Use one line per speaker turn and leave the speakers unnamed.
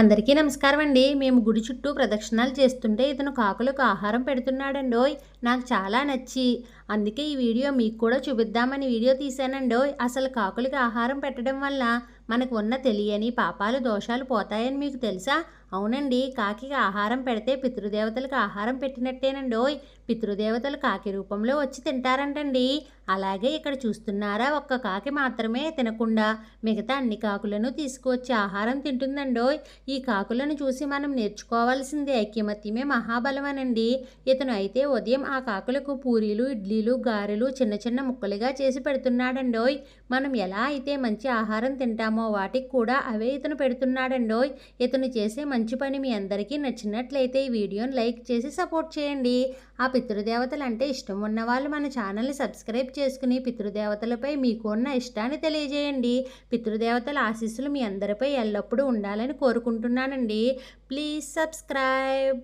అందరికీ నమస్కారం అండి మేము గుడి చుట్టూ ప్రదక్షిణాలు చేస్తుంటే ఇతను కాకులకు ఆహారం పెడుతున్నాడండోయ్. నాకు చాలా నచ్చి. అందుకే ఈ వీడియో మీకు కూడా చూపిద్దామని వీడియో తీశానండోయ్. అసలు కాకులకి ఆహారం పెట్టడం వల్ల మనకు ఉన్న తెలియని పాపాలు దోషాలు పోతాయని మీకు తెలుసా? అవునండి. కాకి ఆహారం పెడితే పితృదేవతలకు ఆహారం పెట్టినట్టేనండోయ్ పితృదేవతలు కాకి రూపంలో వచ్చి తింటారంటండి. అలాగే ఇక్కడ చూస్తున్నారా? ఒక్క కాకి మాత్రమే తినకుండా మిగతా అన్ని కాకులను తీసుకువచ్చి ఆహారం తింటుందండోయ్ ఈ కాకులను చూసి మనం నేర్చుకోవాల్సింది. ఐక్యమత్యమే మహాబలమనండి. ఇతను అయితే ఉదయం ఆ కాకులకు పూరీలు ఇడ్లీలు గారెలు చిన్న చిన్న ముక్కలుగా చేసి పెడుతున్నాడండోయ్. మనం ఎలా అయితే మంచి ఆహారం తింటామో వాటికి కూడా అవే ఇతను పెడుతున్నాడండోయ్. ఇతను చేసే మంచి పని మీ అందరికీ నచ్చినట్లయితే ఈ వీడియోని లైక్ చేసి సపోర్ట్ చేయండి. ఆ పితృదేవతలు అంటే ఇష్టం ఉన్న వాళ్ళు మన ఛానల్ని సబ్స్క్రైబ్ చేసుకుని పితృదేవతలపై మీకు ఉన్న ఇష్టాన్ని తెలియజేయండి. పితృదేవతల ఆశీస్సులు మీ అందరిపై ఎల్లప్పుడూ ఉండాలని కోరుకుంటున్నానండి. Please subscribe.